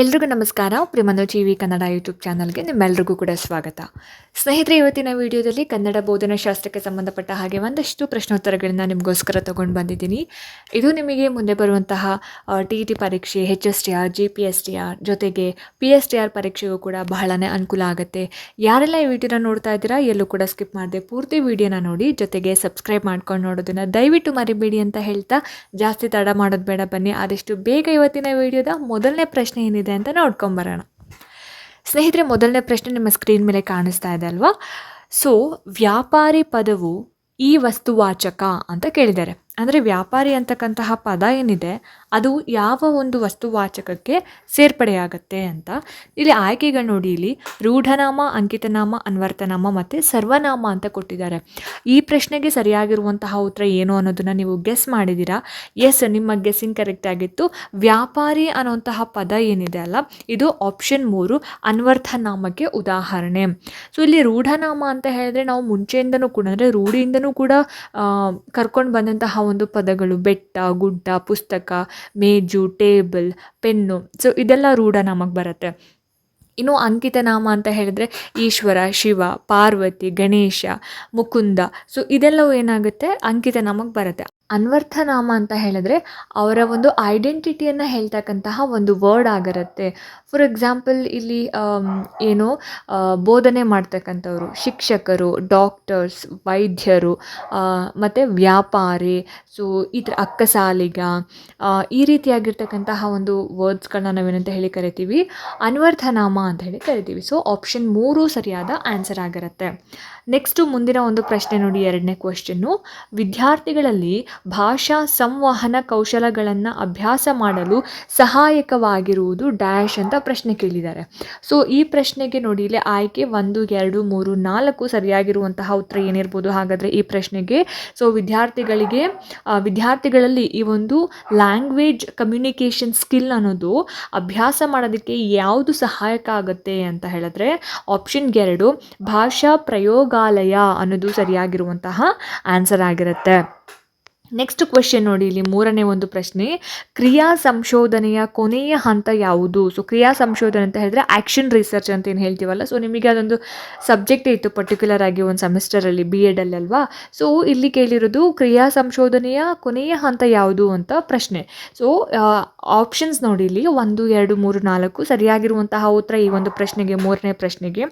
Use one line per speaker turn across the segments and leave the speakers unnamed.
ಎಲ್ರಿಗೂ ನಮಸ್ಕಾರ. ಪ್ರಿಮನೋ ಟಿ ವಿ ಕನ್ನಡ ಯೂಟ್ಯೂಬ್ ಚಾನಲ್ಗೆ ನಿಮ್ಮೆಲ್ಲರಿಗೂ ಕೂಡ ಸ್ವಾಗತ. ಸ್ನೇಹಿತರೆ, ಇವತ್ತಿನ ವಿಡಿಯೋದಲ್ಲಿ ಕನ್ನಡ ಬೋಧನಾಶಾಸ್ತ್ರಕ್ಕೆ ಸಂಬಂಧಪಟ್ಟ ಹಾಗೆ ಒಂದಷ್ಟು ಪ್ರಶ್ನೋತ್ತರಗಳನ್ನ ನಿಮಗೋಸ್ಕರ ತೊಗೊಂಡು ಬಂದಿದ್ದೀನಿ. ಇದು ನಿಮಗೆ ಮುಂದೆ ಬರುವಂತಹ ಟಿ ಇ ಟಿ ಪರೀಕ್ಷೆ H S T R, G P S T R ಜೊತೆಗೆ ಪಿ ಎಸ್ ಟಿ ಆರ್ ಪರೀಕ್ಷೆಗೂ ಕೂಡ ಬಹಳನೇ ಅನುಕೂಲ ಆಗುತ್ತೆ. ಯಾರೆಲ್ಲ ಈ ವಿಡಿಯೋನ ನೋಡ್ತಾ ಇದ್ದೀರಾ, ಎಲ್ಲೂ ಕೂಡ ಸ್ಕಿಪ್ ಮಾಡದೆ ಪೂರ್ತಿ ವಿಡಿಯೋನ ನೋಡಿ, ಜೊತೆಗೆ ಸಬ್ಸ್ಕ್ರೈಬ್ ಮಾಡ್ಕೊಂಡು ನೋಡೋದನ್ನು ದಯವಿಟ್ಟು ಮರಿಬೇಡಿ ಅಂತ ಹೇಳ್ತಾ ಜಾಸ್ತಿ ತಡ ಮಾಡೋದು ಬೇಡ ಬನ್ನಿ. ಆದಷ್ಟು ಬೇಗ ಇವತ್ತಿನ ವಿಡಿಯೋದ ಮೊದಲನೇ ಪ್ರಶ್ನೆ ಏನಿದೆ ಅಂತ ನೋಡ್ಕೊಂಬರೋಣ ಸ್ನೇಹಿತರೆ, ಮೊದಲನೇ ಪ್ರಶ್ನೆ ನಿಮ್ಮ ಸ್ಕ್ರೀನ್ ಮೇಲೆ ಕಾಣಿಸ್ತಾ ಇದೆ ಅಲ್ವಾ? ಸೊ ವ್ಯಾಪಾರಿ ಪದವು ಈ ವಸ್ತುವಾಚಕ ಅಂತ ಕೇಳಿದ್ದಾರೆ. ಅಂದರೆ ವ್ಯಾಪಾರಿ ಅಂತಕ್ಕಂತಹ ಪದ ಏನಿದೆ, ಅದು ಯಾವ ಒಂದು ವಸ್ತುವಾಚಕಕ್ಕೆ ಸೇರ್ಪಡೆಯಾಗತ್ತೆ ಅಂತ. ಇಲ್ಲಿ ಆಯ್ಕೆಗಳು ನೋಡಿ, ಇಲ್ಲಿ ರೂಢನಾಮ, ಅಂಕಿತನಾಮ, ಅನ್ವರ್ತನಾಮ ಮತ್ತು ಸರ್ವನಾಮ ಅಂತ ಕೊಟ್ಟಿದ್ದಾರೆ. ಈ ಪ್ರಶ್ನೆಗೆ ಸರಿಯಾಗಿರುವಂತಹ ಉತ್ತರ ಏನು ಅನ್ನೋದನ್ನು ನೀವು ಗೆಸ್ ಮಾಡಿದ್ದೀರಾ? ಎಸ್ ನಿಮ್ಮ ಗೆಸ್ಸಿಂಗ್ ಕರೆಕ್ಟ್ ಆಗಿತ್ತು. ವ್ಯಾಪಾರಿ ಅನ್ನೋಂತಹ ಪದ ಏನಿದೆ ಅಲ್ಲ, ಇದು ಆಪ್ಷನ್ ಮೂರು, ಅನ್ವರ್ಥನಾಮಕ್ಕೆ ಉದಾಹರಣೆ. ಸೊ ಇಲ್ಲಿ ರೂಢನಾಮ ಅಂತ ಹೇಳಿದ್ರೆ ನಾವು ಮುಂಚೆಯಿಂದನೂ ಕೂಡ, ಅಂದರೆ ರೂಢಿಯಿಂದನೂ ಕೂಡ ಕರ್ಕೊಂಡು ಬಂದಂತಹ ಒಂದು ಪದಗಳು ಬೆಟ್ಟ, ಗುಡ್ಡ, ಪುಸ್ತಕ, ಮೇಜು, ಟೇಬಲ್, ಪೆನ್ನು. ಸೊ ಇದೆಲ್ಲ ರೂಢನಾಮಕ್ಕೆ ಬರುತ್ತೆ. ಇನ್ನು ಅಂಕಿತನಾಮ ಅಂತ ಹೇಳಿದ್ರೆ ಈಶ್ವರ, ಶಿವ, ಪಾರ್ವತಿ, ಗಣೇಶ, ಮುಕುಂದ. ಸೊ ಇದೆಲ್ಲವೂ ಏನಾಗುತ್ತೆ? ಅಂಕಿತ ನಾಮಕ್ಕೆ ಬರುತ್ತೆ. ಅನ್ವರ್ಥನಾಮ ಅಂತ ಹೇಳಿದ್ರೆ ಅವರ ಒಂದು ಐಡೆಂಟಿಟಿಯನ್ನು ಹೇಳ್ತಕ್ಕಂತಹ ಒಂದು ವರ್ಡ್ ಆಗಿರುತ್ತೆ. ಫಾರ್ ಎಕ್ಸಾಂಪಲ್ ಇಲ್ಲಿ ಏನು ಬೋಧನೆ ಮಾಡ್ತಕ್ಕಂಥವ್ರು, ಶಿಕ್ಷಕರು ಡಾಕ್ಟರ್ಸ್ ವೈದ್ಯರು ಮತ್ತು ವ್ಯಾಪಾರಿ ಸೊ ಈ ಥರ ಅಕ್ಕಸಾಲಿಗ ಈ ರೀತಿಯಾಗಿರ್ತಕ್ಕಂತಹ ಒಂದು ವರ್ಡ್ಸ್ಗಳನ್ನ ನಾವೇನಂತ ಹೇಳಿ ಕರಿತೀವಿ? ಅನ್ವರ್ಥನಾಮ ಅಂತ ಹೇಳಿ ಕರಿತೀವಿ. ಸೊ ಆಪ್ಷನ್ ಮೂರು ಸರಿಯಾದ ಆನ್ಸರ್ ಆಗಿರುತ್ತೆ. ನೆಕ್ಸ್ಟು ಮುಂದಿನ ಒಂದು ಪ್ರಶ್ನೆ ನೋಡಿ, ಎರಡನೇ ಕ್ವಶನ್ನು ವಿದ್ಯಾರ್ಥಿಗಳಲ್ಲಿ ಭಾಷಾ ಸಂವಹನ ಕೌಶಲಗಳನ್ನು ಅಭ್ಯಾಸ ಮಾಡಲು ಸಹಾಯಕವಾಗಿರುವುದು ಡ್ಯಾಶ್ ಅಂತ ಪ್ರಶ್ನೆ ಕೇಳಿದ್ದಾರೆ. ಸೊ ಈ ಪ್ರಶ್ನೆಗೆ ನೋಡಿ, ಇಲ್ಲಿ ಆಯ್ಕೆ ಒಂದು, ಎರಡು, ಮೂರು, ನಾಲ್ಕು ಸರಿಯಾಗಿರುವಂತಹ ಉತ್ತರ ಏನಿರ್ಬೋದು? ಹಾಗಾದರೆ ಈ ಪ್ರಶ್ನೆಗೆ. ಸೊ ವಿದ್ಯಾರ್ಥಿಗಳಿಗೆ ವಿದ್ಯಾರ್ಥಿಗಳಲ್ಲಿ ಈ ಒಂದು ಲ್ಯಾಂಗ್ವೇಜ್ ಕಮ್ಯುನಿಕೇಷನ್ ಸ್ಕಿಲ್ ಅನ್ನೋದು ಅಭ್ಯಾಸ ಮಾಡೋದಕ್ಕೆ ಯಾವುದು ಸಹಾಯಕ ಆಗುತ್ತೆ ಅಂತ ಹೇಳಿದ್ರೆ ಆಪ್ಷನ್ಗೆ ಎರಡು, ಭಾಷಾ ಪ್ರಯೋಗಾಲಯ ಅನ್ನೋದು ಸರಿಯಾಗಿರುವಂತಹ ಆನ್ಸರ್ ಆಗಿರುತ್ತೆ. ನೆಕ್ಸ್ಟ್ ಕ್ವೆಶನ್ ನೋಡಿ, ಇಲ್ಲಿ ಮೂರನೇ ಒಂದು ಪ್ರಶ್ನೆ. ಕ್ರಿಯಾ ಸಂಶೋಧನೆಯ ಕೊನೆಯ ಹಂತ ಯಾವುದು? ಸೊ ಕ್ರಿಯಾ ಸಂಶೋಧನೆ ಅಂತ ಹೇಳಿದ್ರೆ ಆ್ಯಕ್ಷನ್ ರಿಸರ್ಚ್ ಅಂತ ಏನು ಹೇಳ್ತೀವಲ್ಲ? ಸೊ ನಿಮಗೆ ಅದೊಂದು ಸಬ್ಜೆಕ್ಟ್ ಇತ್ತು ಪರ್ಟಿಕ್ಯುಲರ್ ಆಗಿ ಒಂದು ಸೆಮಿಸ್ಟರಲ್ಲಿ ಬಿ ಎಡಲ್ಲಿ ಅಲ್ವಾ? ಸೊ ಇಲ್ಲಿ ಕೇಳಿರೋದು ಕ್ರಿಯಾ ಸಂಶೋಧನೆಯ ಕೊನೆಯ ಹಂತ ಯಾವುದು ಅಂತ ಪ್ರಶ್ನೆ. ಸೊ ಆಪ್ಷನ್ಸ್ ನೋಡಿ ಇಲ್ಲಿ. ಒಂದು, ಎರಡು, ಮೂರು, ನಾಲ್ಕು ಸರಿಯಾಗಿರುವಂತಹ ಉತ್ತರ ಈ ಒಂದು ಪ್ರಶ್ನೆಗೆ, ಮೂರನೇ ಪ್ರಶ್ನೆಗೆ.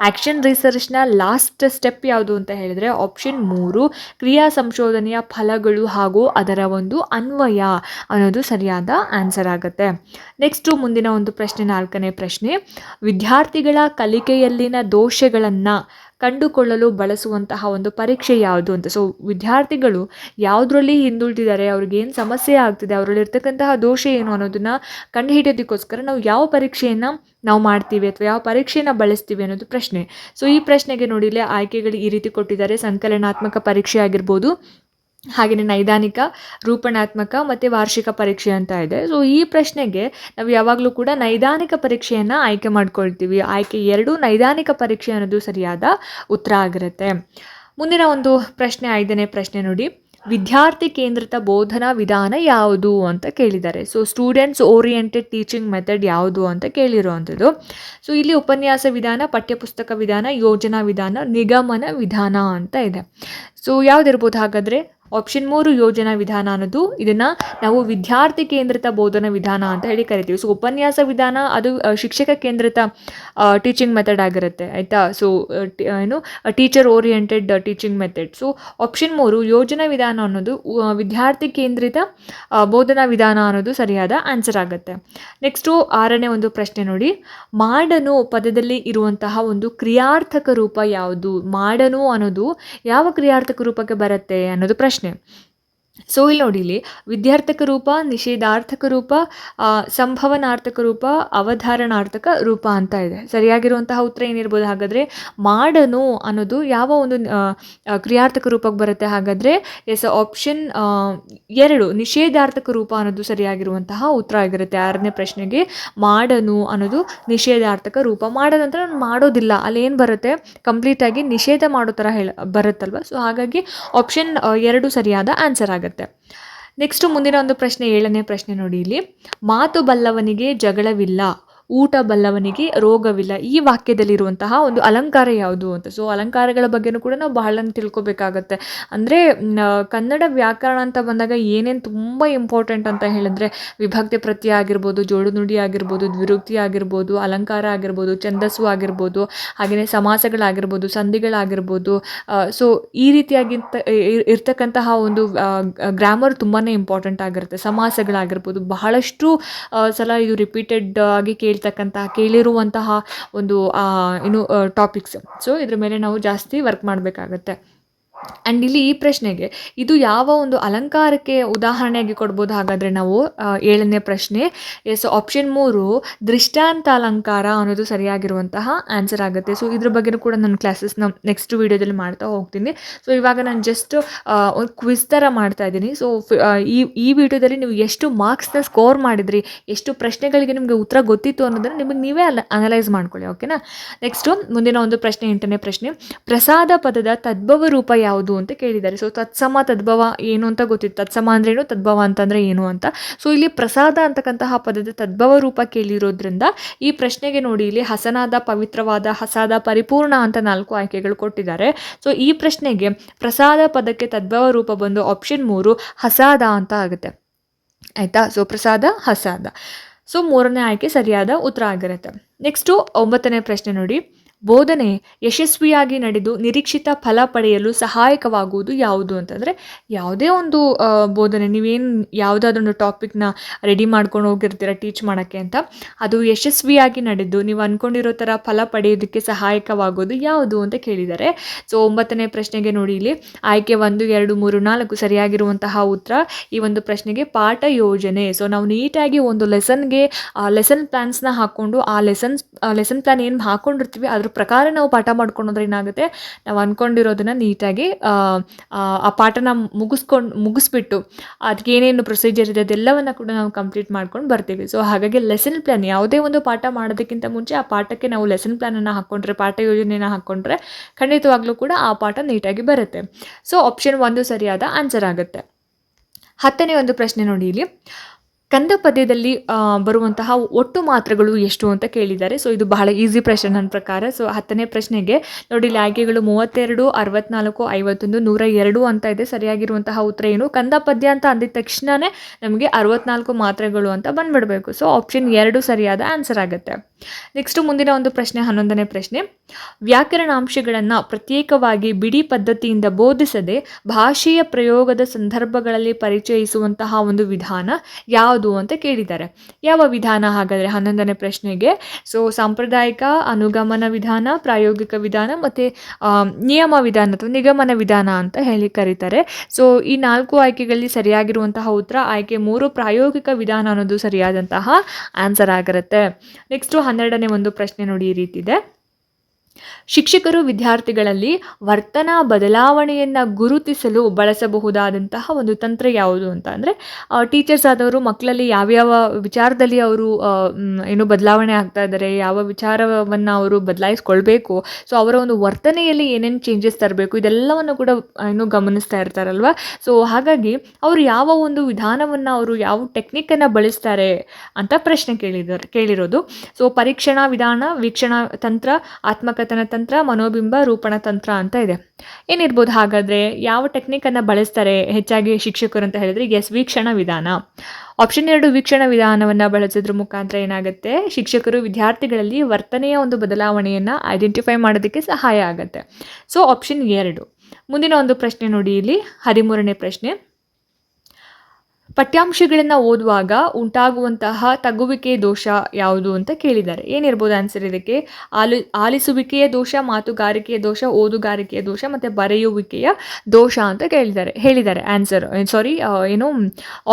ಆ್ಯಕ್ಷನ್ ರಿಸರ್ಚ್ನ ಲಾಸ್ಟ್ ಸ್ಟೆಪ್ ಯಾವುದು ಅಂತ ಹೇಳಿದರೆ ಆಪ್ಷನ್ ಮೂರು, ಕ್ರಿಯಾ ಸಂಶೋಧನೆಯ ಫಲಗಳು ಹಾಗೂ ಅದರ ಒಂದು ಅನ್ವಯ ಅನ್ನೋದು ಸರಿಯಾದ ಆನ್ಸರ್ ಆಗುತ್ತೆ. ನೆಕ್ಸ್ಟು ಮುಂದಿನ ಒಂದು ಪ್ರಶ್ನೆ, ನಾಲ್ಕನೇ ಪ್ರಶ್ನೆ. ವಿದ್ಯಾರ್ಥಿಗಳ ಕಲಿಕೆಯಲ್ಲಿನ ದೋಷಗಳನ್ನು ಕಂಡುಕೊಳ್ಳಲು ಬಳಸುವಂತಹ ಒಂದು ಪರೀಕ್ಷೆ ಯಾವುದು ಅಂತ. ಸೊ ವಿದ್ಯಾರ್ಥಿಗಳು ಯಾವುದರಲ್ಲಿ ಹಿಂದುಳಿದಿದ್ದಾರೆ, ಅವ್ರಿಗೆ ಏನು ಸಮಸ್ಯೆ ಆಗ್ತಿದೆ, ಅವರಲ್ಲಿರ್ತಕ್ಕಂತಹ ದೋಷ ಏನು ಅನ್ನೋದನ್ನು ಕಂಡುಹಿಡಿಯೋದಕ್ಕೋಸ್ಕರ ನಾವು ಯಾವ ಪರೀಕ್ಷೆಯನ್ನು ನಾವು ಮಾಡ್ತೀವಿ ಅಥವಾ ಯಾವ ಪರೀಕ್ಷೆಯನ್ನು ಬಳಸ್ತೀವಿ ಅನ್ನೋದು ಪ್ರಶ್ನೆ. ಸೊ ಈ ಪ್ರಶ್ನೆಗೆ ನೋಡಿಲೆ ಆಯ್ಕೆಗಳು ಈ ರೀತಿ ಕೊಟ್ಟಿದ್ದಾರೆ. ಸಂಕಲನಾತ್ಮಕ ಪರೀಕ್ಷೆ ಆಗಿರ್ಬೋದು ಹಾಗೆಯೇ ನೈದಾನಿಕ, ರೂಪಣಾತ್ಮಕ ಮತ್ತು ವಾರ್ಷಿಕ ಪರೀಕ್ಷೆ ಅಂತ ಇದೆ. ಸೊ ಈ ಪ್ರಶ್ನೆಗೆ ನಾವು ಯಾವಾಗಲೂ ಕೂಡ ನೈದಾನಿಕ ಪರೀಕ್ಷೆಯನ್ನು ಆಯ್ಕೆ ಮಾಡ್ಕೊಳ್ತೀವಿ. ಆಯ್ಕೆ ಎರಡು ನೈದಾನಿಕ ಪರೀಕ್ಷೆ ಅನ್ನೋದು ಸರಿಯಾದ ಉತ್ತರ ಆಗಿರುತ್ತೆ. ಮುಂದಿನ ಒಂದು ಪ್ರಶ್ನೆ, ಐದನೇ ಪ್ರಶ್ನೆ ನೋಡಿ. ವಿದ್ಯಾರ್ಥಿ ಕೇಂದ್ರಿತ ಬೋಧನಾ ವಿಧಾನ ಯಾವುದು ಅಂತ ಕೇಳಿದ್ದಾರೆ. So students oriented teaching method ಯಾವುದು ಅಂತ ಕೇಳಿರುವಂಥದ್ದು. ಸೊ ಇಲ್ಲಿ ಉಪನ್ಯಾಸ ವಿಧಾನ, ಪಠ್ಯಪುಸ್ತಕ ವಿಧಾನ, ಯೋಜನಾ ವಿಧಾನ, ನಿಗಮನ ವಿಧಾನ ಅಂತ ಇದೆ. ಸೊ ಯಾವುದಿರ್ಬೋದು ಹಾಗಾದರೆ? ಆಪ್ಷನ್ ಮೂರು, ಯೋಜನಾ ವಿಧಾನ ಅನ್ನೋದು ಇದನ್ನು ನಾವು ವಿದ್ಯಾರ್ಥಿ ಕೇಂದ್ರಿತ ಬೋಧನಾ ವಿಧಾನ ಅಂತ ಹೇಳಿ ಕರಿತೀವಿ. ಸೊ ಉಪನ್ಯಾಸ ವಿಧಾನ ಅದು ಶಿಕ್ಷಕ ಕೇಂದ್ರಿತ ಟೀಚಿಂಗ್ ಮೆಥಡ್ ಆಗಿರುತ್ತೆ, ಆಯಿತಾ? ಸೊ ಏನು? Teacher oriented teaching method so option ಮೂರು, ಯೋಜನಾ ವಿಧಾನ ಅನ್ನೋದು ವಿದ್ಯಾರ್ಥಿ ಕೇಂದ್ರಿತ ಬೋಧನಾ ವಿಧಾನ ಅನ್ನೋದು ಸರಿಯಾದ ಆನ್ಸರ್ ಆಗುತ್ತೆ. ನೆಕ್ಸ್ಟು ಆರನೇ ಒಂದು ಪ್ರಶ್ನೆ ನೋಡಿ. ಮಾಡನು ಪದದಲ್ಲಿ ಇರುವಂತಹ ಒಂದು ಕ್ರಿಯಾರ್ಥಕ ರೂಪ ಯಾವುದು? ಮಾಡನು ಅನ್ನೋದು ಯಾವ ಕ್ರಿಯಾರ್ಥಕ ರೂಪಕ್ಕೆ ಬರುತ್ತೆ ಅನ್ನೋದು ಪ್ರಶ್ನೆ. Всевышний ಸೊ ಇಲ್ಲಿ ನೋಡಿ ಇಲ್ಲಿ ವಿದ್ಯಾರ್ಥಕ ರೂಪ, ನಿಷೇಧಾರ್ಥಕ ರೂಪ ಸಂಭವನಾರ್ಥಕ ರೂಪ, ಅವಧಾರಣಾರ್ಥಕ ರೂಪ ಅಂತ ಇದೆ. ಸರಿಯಾಗಿರುವಂತಹ ಉತ್ತರ ಏನಿರ್ಬೋದು? ಹಾಗಾದರೆ ಮಾಡನು ಅನ್ನೋದು ಯಾವ ಒಂದು ಕ್ರಿಯಾರ್ಥಕ ರೂಪಕ್ಕೆ ಬರುತ್ತೆ? ಹಾಗಾದರೆ ಎಸ್, ಆಪ್ಷನ್ ಎರಡು, ನಿಷೇಧಾರ್ಥಕ ರೂಪ ಅನ್ನೋದು ಸರಿಯಾಗಿರುವಂತಹ ಉತ್ತರ ಆಗಿರುತ್ತೆ. ಆರನೇ ಪ್ರಶ್ನೆಗೆ ಮಾಡನು ಅನ್ನೋದು ನಿಷೇಧಾರ್ಥಕ ರೂಪ. ಮಾಡದಂದ್ರೆ ನಾನು ಮಾಡೋದಿಲ್ಲ. ಅಲ್ಲಿ ಏನು ಬರುತ್ತೆ? ಕಂಪ್ಲೀಟಾಗಿ ನಿಷೇಧ ಮಾಡೋ ಥರ ಹೇಳ, ಬರುತ್ತಲ್ವ? ಸೊ ಹಾಗಾಗಿ ಆಪ್ಷನ್ ಎರಡು ಸರಿಯಾದ ಆನ್ಸರ್ ಆಗುತ್ತೆ. ನೆಕ್ಸ್ಟು ಮುಂದಿನ ಒಂದು ಪ್ರಶ್ನೆ ಏಳನೇ ಪ್ರಶ್ನೆ ನೋಡಿ ಇಲ್ಲಿ. ಮಾತು ಬಲ್ಲವನಿಗೆ ಜಗಳವಿಲ್ಲ. ಊಟ ಬಲ್ಲವನಿಗೆ ರೋಗವಿಲ್ಲ. ಈ ವಾಕ್ಯದಲ್ಲಿರುವಂತಹ ಒಂದು ಅಲಂಕಾರ ಯಾವುದು ಅಂತ. ಸೊ ಅಲಂಕಾರಗಳ ಬಗ್ಗೆನೂ ಕೂಡ ನಾವು ಬಹಳ ತಿಳ್ಕೊಬೇಕಾಗತ್ತೆ. ಅಂದರೆ ಕನ್ನಡ ವ್ಯಾಕರಣ ಅಂತ ಬಂದಾಗ ಏನೇನು ತುಂಬ ಇಂಪಾರ್ಟೆಂಟ್ ಅಂತ ಹೇಳಿದ್ರೆ, ವಿಭಕ್ತಿ ಪ್ರತ್ಯಯ ಆಗಿರ್ಬೋದು, ಜೋಡು ನುಡಿ ಆಗಿರ್ಬೋದು, ದ್ವಿರುಕ್ತಿ ಆಗಿರ್ಬೋದು, ಅಲಂಕಾರ ಆಗಿರ್ಬೋದು, ಛಂದಸ್ಸು ಆಗಿರ್ಬೋದು ಹಾಗೆಯೇ ಸಮಾಸಗಳಾಗಿರ್ಬೋದು, ಸಂಧಿಗಳಾಗಿರ್ಬೋದು ಸೊ ಈ ರೀತಿಯಾಗಿಂತ ಇರ್- ಇರ್ತಕ್ಕಂತಹ ಒಂದು ಗ್ರಾಮರ್ ತುಂಬಾ ಇಂಪಾರ್ಟೆಂಟ್ ಆಗಿರುತ್ತೆ. ಸಮಾಸಗಳಾಗಿರ್ಬೋದು, ಬಹಳಷ್ಟು ಸಲ ಇದು ರಿಪೀಟೆಡ್ ಆಗಿ ಕೇಳ್ತಕ್ಕಂತಹ ಕೇಳಿರುವಂತಹ ಒಂದು ಏನು ಟಾಪಿಕ್ಸ್ ಸೊ ಇದ್ರ ಮೇಲೆ ನಾವು ಜಾಸ್ತಿ ವರ್ಕ್ ಮಾಡಬೇಕಾಗತ್ತೆ. ಆ್ಯಂಡ್ ಇಲ್ಲಿ ಈ ಪ್ರಶ್ನೆಗೆ, ಇದು ಯಾವ ಒಂದು ಅಲಂಕಾರಕ್ಕೆ ಉದಾಹರಣೆಯಾಗಿ ಕೊಡ್ಬೋದು? ಹಾಗಾದರೆ ನಾವು ಏಳನೇ ಪ್ರಶ್ನೆ ಎಸ್ ಆಪ್ಷನ್ ಮೂರು, ದೃಷ್ಟಾಂತ ಅಲಂಕಾರ ಅನ್ನೋದು ಸರಿಯಾಗಿರುವಂತಹ ಆನ್ಸರ್ ಆಗುತ್ತೆ. ಸೊ ಇದ್ರ ಬಗ್ಗೆನೂ ಕೂಡ ನಾನು ಕ್ಲಾಸಸ್ನ ನೆಕ್ಸ್ಟ್ ವೀಡಿಯೋದಲ್ಲಿ ಮಾಡ್ತಾ ಹೋಗ್ತೀನಿ. ಸೊ ಇವಾಗ ನಾನು ಜಸ್ಟ್ ಒಂದು ಕ್ವಿಸ್ ಥರ ಮಾಡ್ತಾ ಇದ್ದೀನಿ. ಸೊ ಈ ಈ ವಿಡಿಯೋದಲ್ಲಿ ನೀವು ಎಷ್ಟು ಮಾರ್ಕ್ಸ್ನ ಸ್ಕೋರ್ ಮಾಡಿದ್ರಿ, ಎಷ್ಟು ಪ್ರಶ್ನೆಗಳಿಗೆ ನಿಮಗೆ ಉತ್ತರ ಗೊತ್ತಿತ್ತು ಅನ್ನೋದನ್ನು ನಿಮಗೆ ನೀವೇ ಅಲ ಅನಲೈಸ್ ಮಾಡ್ಕೊಳ್ಳಿ ಓಕೆನಾ ನೆಕ್ಸ್ಟು ಮುಂದಿನ ಒಂದು ಪ್ರಶ್ನೆ, ಎಂಟನೇ ಪ್ರಶ್ನೆ, ಪ್ರಸಾದ ಪದದ ತದ್ಭವ ರೂಪ ಯಾವುದು ಅಂತ ಕೇಳಿದ್ದಾರೆ. ಸೊ ತತ್ಸಮ, ತದ್ಭವ ಏನು ಅಂತ ಗೊತ್ತಿತ್ತು. ತತ್ಸಮ ಅಂದ್ರೆ ಏನು? ತದ್ಭವ ಅಂತಂದ್ರೆ ಏನು ಅಂತ. ಸೊ ಇಲ್ಲಿ ಪ್ರಸಾದ ಅಂತಕ್ಕಂತಹ ಪದದ ತದ್ಭವ ರೂಪ ಕೇಳಿರೋದ್ರಿಂದ ಈ ಪ್ರಶ್ನೆಗೆ ನೋಡಿ ಇಲ್ಲಿ ಹಸನಾದ, ಪವಿತ್ರವಾದ, ಹಸಾದ, ಪರಿಪೂರ್ಣ ಅಂತ ನಾಲ್ಕು ಆಯ್ಕೆಗಳು ಕೊಟ್ಟಿದ್ದಾರೆ. ಸೊ ಈ ಪ್ರಶ್ನೆಗೆ ಪ್ರಸಾದ ಪದಕ್ಕೆ ತದ್ಭವ ರೂಪ ಬಂದು ಆಪ್ಷನ್ ಮೂರು, ಹಸಾದ ಅಂತ ಆಗುತ್ತೆ. ಆಯಿತಾ? ಸೊ ಪ್ರಸಾದ, ಹಸಾದ. ಸೊ ಮೂರನೇ ಆಯ್ಕೆ ಸರಿಯಾದ ಉತ್ತರ ಆಗಿರುತ್ತೆ. ನೆಕ್ಸ್ಟು ಒಂಬತ್ತನೇ ಪ್ರಶ್ನೆ ನೋಡಿ. ಬೋಧನೆ ಯಶಸ್ವಿಯಾಗಿ ನಡೆದು ನಿರೀಕ್ಷಿತ ಫಲ ಪಡೆಯಲು ಸಹಾಯಕವಾಗುವುದು ಯಾವುದು ಅಂತಂದರೆ ಯಾವುದೇ ಒಂದು ಬೋಧನೆ. ನೀವೇನು ಯಾವುದಾದ್ರೊಂದು ಟಾಪಿಕ್ನ ರೆಡಿ ಮಾಡ್ಕೊಂಡು ಹೋಗಿರ್ತೀರ ಟೀಚ್ ಮಾಡೋಕ್ಕೆ ಅಂತ, ಅದು ಯಶಸ್ವಿಯಾಗಿ ನಡೆದು ನೀವು ಅಂದ್ಕೊಂಡಿರೋ ಥರ ಫಲ ಪಡೆಯೋದಕ್ಕೆ ಸಹಾಯಕವಾಗೋದು ಯಾವುದು ಅಂತ ಕೇಳಿದ್ದಾರೆ ಸೊ ಒಂಬತ್ತನೇ ಪ್ರಶ್ನೆಗೆ ನೋಡಿ ಇಲ್ಲಿ. ಆಯ್ಕೆ ಒಂದು, ಎರಡು, ಮೂರು, ನಾಲ್ಕು ಸರಿಯಾಗಿರುವಂತಹ ಉತ್ತರ. ಈ ಒಂದು ಪ್ರಶ್ನೆಗೆ ಪಾಠ ಯೋಜನೆ. ಸೊ ನಾವು ನೀಟಾಗಿ ಒಂದು ಲೆಸನ್ಗೆ ಲೆಸನ್ ಪ್ಲ್ಯಾನ್ಸ್ನ ಹಾಕ್ಕೊಂಡು ಆ ಲೆಸನ್ಸ್ ಲೆಸನ್ ಪ್ಲ್ಯಾನ್ ಏನು ಹಾಕ್ಕೊಂಡಿರ್ತೀವಿ ಅದ್ರ ಪ್ರಕಾರ ನಾವು ಪಾಠ ಮಾಡ್ಕೊಂಡ್ರೆ ಏನಾಗುತ್ತೆ? ನಾವು ಅಂದ್ಕೊಂಡಿರೋದನ್ನ ನೀಟಾಗಿ, ಆ ಪಾಠನ ಮುಗಿಸ್ಕೊಂಡು, ಮುಗಿಸ್ಬಿಟ್ಟು ಅದಕ್ಕೆ ಏನೇನು ಪ್ರೊಸೀಜರ್ ಇದೆ ಅದೆಲ್ಲವನ್ನು ಕೂಡ ನಾವು ಕಂಪ್ಲೀಟ್ ಮಾಡ್ಕೊಂಡು ಬರ್ತೀವಿ. ಸೊ ಹಾಗಾಗಿ ಲೆಸನ್ ಪ್ಲ್ಯಾನ್ ಯಾವುದೇ ಒಂದು ಪಾಠ ಮಾಡೋದಕ್ಕಿಂತ ಮುಂಚೆ ಆ ಪಾಠಕ್ಕೆ ನಾವು ಲೆಸನ್ ಪ್ಲ್ಯಾನನ್ನು ಹಾಕ್ಕೊಂಡ್ರೆ, ಪಾಠ ಯೋಜನೆಯನ್ನು ಹಾಕ್ಕೊಂಡ್ರೆ ಖಂಡಿತವಾಗ್ಲೂ ಕೂಡ ಆ ಪಾಠ ನೀಟಾಗಿ ಬರುತ್ತೆ. ಸೊ ಆಪ್ಷನ್ ಒಂದು ಸರಿಯಾದ ಆನ್ಸರ್ ಆಗುತ್ತೆ. ಹತ್ತನೇ ಒಂದು ಪ್ರಶ್ನೆ ನೋಡಿ ಇಲ್ಲಿ. ಕಂದ ಪದ್ಯದಲ್ಲಿ ಬರುವಂತಹ ಒಟ್ಟು ಮಾತ್ರೆಗಳು ಎಷ್ಟು ಅಂತ ಕೇಳಿದ್ದಾರೆ. ಸೊ ಇದು ಬಹಳ ಈಸಿ ಪ್ರಶ್ನೆ ನನ್ನ ಪ್ರಕಾರ. ಸೊ ಹತ್ತನೇ ಪ್ರಶ್ನೆಗೆ, ನೋಡಿ ಇಲ್ಲಿ ಆಯ್ಕೆಗಳು ಮೂವತ್ತೆರಡು, ಅರವತ್ನಾಲ್ಕು, ಐವತ್ತೊಂದು, ನೂರ ಎರಡು ಅಂತ ಇದೆ. ಸರಿಯಾಗಿರುವಂತಹ ಉತ್ತರ ಏನು? ಕಂದ ಪದ್ಯ ಅಂತ ಅಂದಿದ ತಕ್ಷಣವೇ ನಮಗೆ ಅರವತ್ನಾಲ್ಕು ಮಾತ್ರೆಗಳು ಅಂತ ಬಂದ್ಬಿಡಬೇಕು. ಸೊ ಆಪ್ಷನ್ ಎರಡು ಸರಿಯಾದ ಆನ್ಸರ್ ಆಗುತ್ತೆ. ನೆಕ್ಸ್ಟು ಮುಂದಿನ ಒಂದು ಪ್ರಶ್ನೆ, ಹನ್ನೊಂದನೇ ಪ್ರಶ್ನೆ. ವ್ಯಾಕರಣಾಂಶಗಳನ್ನು ಪ್ರತ್ಯೇಕವಾಗಿ ಬಿಡಿ ಪದ್ಧತಿಯಿಂದ ಬೋಧಿಸದೆ ಭಾಷೆಯ ಪ್ರಯೋಗದ ಸಂದರ್ಭಗಳಲ್ಲಿ ಪರಿಚಯಿಸುವಂತಹ ಒಂದು ವಿಧಾನ ಯಾವುದು ಅಂತ ಕೇಳಿದ್ದಾರೆ. ಯಾವ ವಿಧಾನ ಹಾಗಾದರೆ ಹನ್ನೊಂದನೇ ಪ್ರಶ್ನೆಗೆ? ಸೊ ಸಾಂಪ್ರದಾಯಿಕ ಅನುಗಮನ ವಿಧಾನ, ಪ್ರಾಯೋಗಿಕ ವಿಧಾನ ಮತ್ತು ನಿಯಮ ವಿಧಾನ ಅಥವಾ ನಿಗಮನ ವಿಧಾನ ಅಂತ ಹೇಳಿ ಕರೀತಾರೆ. ಸೊ ಈ ನಾಲ್ಕು ಆಯ್ಕೆಗಳಲ್ಲಿ ಸರಿಯಾಗಿರುವಂತಹ ಉತ್ತರ ಆಯ್ಕೆ ಮೂರು ಪ್ರಾಯೋಗಿಕ ವಿಧಾನ ಅನ್ನೋದು ಸರಿಯಾದಂತಹ ಆನ್ಸರ್ ಆಗಿರುತ್ತೆ. ನೆಕ್ಸ್ಟು ಹನ್ನೆರಡನೇ ಒಂದು ಪ್ರಶ್ನೆ ನೋಡಿ ಈ ರೀತಿ ಇದೆ. ಶಿಕ್ಷಕರು ವಿದ್ಯಾರ್ಥಿಗಳಲ್ಲಿ ವರ್ತನಾ ಬದಲಾವಣೆಯನ್ನು ಗುರುತಿಸಲು ಬಳಸಬಹುದಾದಂತಹ ಒಂದು ತಂತ್ರ ಯಾವುದು ಅಂತ ಅಂದರೆ ಟೀಚರ್ಸ್ ಆದವರು ಮಕ್ಕಳಲ್ಲಿ ಯಾವ್ಯಾವ ವಿಚಾರದಲ್ಲಿ ಅವರು ಏನು ಬದಲಾವಣೆ ಆಗ್ತಾ ಇದ್ದಾರೆ, ಯಾವ ವಿಚಾರವನ್ನು ಅವರು ಬದಲಾಯಿಸ್ಕೊಳ್ಬೇಕು ಸೊ ಅವರ ಒಂದು ವರ್ತನೆಯಲ್ಲಿ ಏನೇನು ಚೇಂಜಸ್ ತರಬೇಕು, ಇದೆಲ್ಲವನ್ನು ಕೂಡ ಏನು ಗಮನಿಸ್ತಾ ಇರ್ತಾರಲ್ವ? ಸೊ ಹಾಗಾಗಿ ಅವರು ಯಾವ ಒಂದು ವಿಧಾನವನ್ನು ಅವರು ಯಾವ ಟೆಕ್ನಿಕ್ಕನ್ನು ಬಳಸ್ತಾರೆ ಅಂತ ಪ್ರಶ್ನೆ ಕೇಳಿದ್ದಾರೆ ಕೇಳಿರೋದು. ಸೊ ಪರೀಕ್ಷಣಾ ವಿಧಾನ, ವೀಕ್ಷಣಾ ತಂತ್ರ ಆತ್ಮಕಥನ ತಂತ್ರ, ಮನೋಬಿಂಬ, ರೂಪಣ ತಂತ್ರ ಅಂತ ಇದೆ. ಏನಿರ್ಬೋದು ಹಾಗಾದರೆ ಯಾವ ಟೆಕ್ನಿಕನ್ನು ಬಳಸ್ತಾರೆ ಹೆಚ್ಚಾಗಿ ಶಿಕ್ಷಕರು ಅಂತ ಹೇಳಿದ್ರೆ ಎಸ್ ವೀಕ್ಷಣ ವಿಧಾನ. ಆಪ್ಷನ್ ಎರಡು ವೀಕ್ಷಣ ವಿಧಾನವನ್ನು ಬಳಸಿದ್ರ ಮುಖಾಂತರ ಏನಾಗುತ್ತೆ? ಶಿಕ್ಷಕರು ವಿದ್ಯಾರ್ಥಿಗಳಲ್ಲಿ ವರ್ತನೆಯ ಒಂದು ಬದಲಾವಣೆಯನ್ನು ಐಡೆಂಟಿಫೈ ಮಾಡೋದಕ್ಕೆ ಸಹಾಯ ಆಗುತ್ತೆ. ಸೊ ಆಪ್ಷನ್ ಎರಡು. ಮುಂದಿನ ಒಂದು ಪ್ರಶ್ನೆ ನೋಡಿ ಇಲ್ಲಿ. ಹದಿಮೂರನೇ ಪ್ರಶ್ನೆ. ಪಠ್ಯಾಂಶಗಳನ್ನು ಓದುವಾಗ ಉಂಟಾಗುವಂತಹ ತಗ್ಗುವಿಕೆ ದೋಷ ಯಾವುದು ಅಂತ ಕೇಳಿದ್ದಾರೆ. ಏನಿರ್ಬೋದು ಆನ್ಸರ್ ಇದಕ್ಕೆ? ಆಲಿ, ಆಲಿಸುವಿಕೆಯ ದೋಷ, ಮಾತುಗಾರಿಕೆಯ ದೋಷ, ಓದುಗಾರಿಕೆಯ ದೋಷ, ಮತ್ತು ಬರೆಯುವಿಕೆಯ ದೋಷ ಅಂತ ಕೇಳಿದ್ದಾರೆ, ಹೇಳಿದ್ದಾರೆ ಆನ್ಸರ್ ಸಾರಿ ಏನು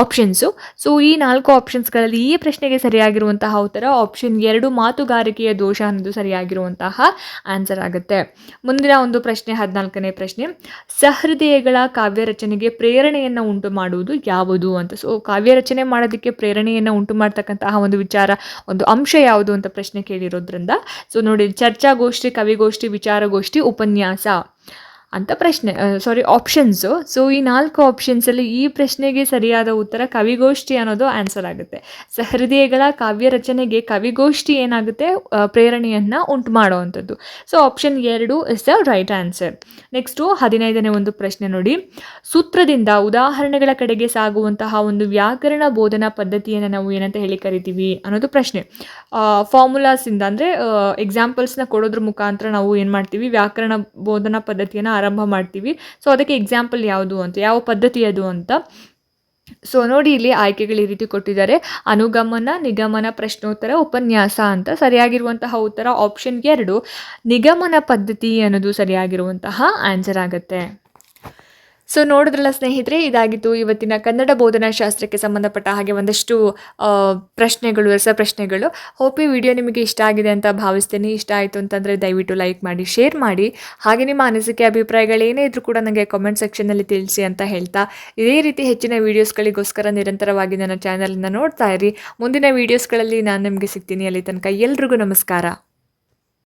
ಆಪ್ಷನ್ಸು ಸೊ ಈ ನಾಲ್ಕು ಆಪ್ಷನ್ಸ್ಗಳಲ್ಲಿ ಈ ಪ್ರಶ್ನೆಗೆ ಸರಿಯಾಗಿರುವಂತಹ ಉತ್ತರ ಆಪ್ಷನ್ ಎರಡು, ಮಾತುಗಾರಿಕೆಯ ದೋಷ ಅನ್ನೋದು ಸರಿಯಾಗಿರುವಂತಹ ಆನ್ಸರ್ ಆಗುತ್ತೆ. ಮುಂದಿನ ಒಂದು ಪ್ರಶ್ನೆ, ಹದಿನಾಲ್ಕನೇ ಪ್ರಶ್ನೆ. ಸಹೃದಯಗಳ ಕಾವ್ಯ ರಚನೆಗೆ ಪ್ರೇರಣೆಯನ್ನು ಉಂಟು ಮಾಡುವುದು ಯಾವುದು ಅಂತ ಸೊ ಕಾವ್ಯ ರಚನೆ ಮಾಡೋದಕ್ಕೆ ಪ್ರೇರಣೆಯನ್ನು ಉಂಟು ಮಾಡ್ತಕ್ಕಂತಹ ಒಂದು ವಿಚಾರ, ಒಂದು ಅಂಶ ಯಾವುದು ಅಂತ ಪ್ರಶ್ನೆ ಕೇಳಿರೋದ್ರಿಂದ ಸೊ ನೋಡಿ ಚರ್ಚಾಗೋಷ್ಠಿ, ಕವಿಗೋಷ್ಠಿ, ವಿಚಾರಗೋಷ್ಠಿ, ಉಪನ್ಯಾಸ. ಅಂತ ಪ್ರಶ್ನೆ ಸಾರಿ ಆಪ್ಷನ್ಸು ಸೊ ಈ ನಾಲ್ಕು ಆಪ್ಷನ್ಸಲ್ಲಿ ಈ ಪ್ರಶ್ನೆಗೆ ಸರಿಯಾದ ಉತ್ತರ ಕವಿಗೋಷ್ಠಿ ಅನ್ನೋದು ಆನ್ಸರ್ ಆಗುತ್ತೆ. ಸಹೃದಯಗಳ ಕಾವ್ಯ ರಚನೆಗೆ ಕವಿಗೋಷ್ಠಿ ಏನಾಗುತ್ತೆ? ಪ್ರೇರಣೆಯನ್ನು ಉಂಟು ಮಾಡುವಂಥದ್ದು. ಸೊ ಆಪ್ಷನ್ ಎರಡು is the right answer next ಹದಿನೈದನೇ ಒಂದು ಪ್ರಶ್ನೆ ನೋಡಿ. ಸೂತ್ರದಿಂದ ಉದಾಹರಣೆಗಳ ಕಡೆಗೆ ಸಾಗುವಂತಹ ಒಂದು ವ್ಯಾಕರಣ ಬೋಧನಾ ಪದ್ಧತಿಯನ್ನು ನಾವು ಏನಂತ ಹೇಳಿ ಕರಿತೀವಿ ಅನ್ನೋದು ಪ್ರಶ್ನೆ. ಫಾರ್ಮುಲಾಸಿಂದ ಅಂದರೆ ಎಕ್ಸಾಂಪಲ್ಸ್ನ ಕೊಡೋದ್ರ ಮುಖಾಂತರ ನಾವು ಏನು ಮಾಡ್ತೀವಿ? ವ್ಯಾಕರಣ ಬೋಧನಾ ಪದ್ಧತಿಯನ್ನು ಆರಂಭ ಮಾಡ್ತೀವಿ. ಸೊ ಅದಕ್ಕೆ ಎಕ್ಸಾಂಪಲ್ ಯಾವುದು ಅಂತ, ಯಾವ ಪದ್ಧತಿ ಅದು ಅಂತ. ಸೊ ನೋಡಿ ಇಲ್ಲಿ ಆಯ್ಕೆಗಳು ಈ ರೀತಿ ಕೊಟ್ಟಿದ್ದಾರೆ. ಅನುಗಮನ, ನಿಗಮನ, ಪ್ರಶ್ನೋತ್ತರ, ಉಪನ್ಯಾಸ ಅಂತ ಸರಿಯಾಗಿರುವಂತಹ ಉತ್ತರ ಆಪ್ಷನ್ ಎರಡು. ನಿಗಮನ ಪದ್ಧತಿ ಅನ್ನೋದು ಸರಿಯಾಗಿರುವಂತಹ ಆನ್ಸರ್ ಆಗುತ್ತೆ. ಸೊ ನೋಡಿದ್ರಲ್ಲ ಸ್ನೇಹಿತರೆ, ಇದಾಗಿತ್ತು ಇವತ್ತಿನ ಕನ್ನಡ ಬೋಧನಾ ಶಾಸ್ತ್ರಕ್ಕೆ ಸಂಬಂಧಪಟ್ಟ ಹಾಗೆ ಒಂದಷ್ಟು ಪ್ರಶ್ನೆಗಳು, ರಸ ಪ್ರಶ್ನೆಗಳು. ಹೋಪಿ ವಿಡಿಯೋ ನಿಮಗೆ ಇಷ್ಟ ಆಗಿದೆ ಅಂತ ಭಾವಿಸ್ತೇನೆ. ಇಷ್ಟ ಆಯಿತು ಅಂತಂದರೆ ದಯವಿಟ್ಟು ಲೈಕ್ ಮಾಡಿ ಶೇರ್ ಮಾಡಿ. ಹಾಗೆ ನಿಮ್ಮ ಅನಿಸಿಕೆ ಅಭಿಪ್ರಾಯಗಳೇನೇ ಇದ್ರೂ ಕೂಡ ನನಗೆ ಕಾಮೆಂಟ್ ಸೆಕ್ಷನಲ್ಲಿ ತಿಳಿಸಿ ಅಂತ ಹೇಳ್ತಾ ಇದೇ ರೀತಿ ಹೆಚ್ಚಿನ ವೀಡಿಯೋಸ್ಗಳಿಗೋಸ್ಕರ ನಿರಂತರವಾಗಿ ನನ್ನ ಚಾನಲನ್ನು ನೋಡ್ತಾ ಇರಿ. ಮುಂದಿನ ವೀಡಿಯೋಸ್ಗಳಲ್ಲಿ ನಾನು ನಿಮಗೆ ಸಿಗ್ತೀನಿ. ಅಲ್ಲಿ ತನಕ ಎಲ್ರಿಗೂ ನಮಸ್ಕಾರ.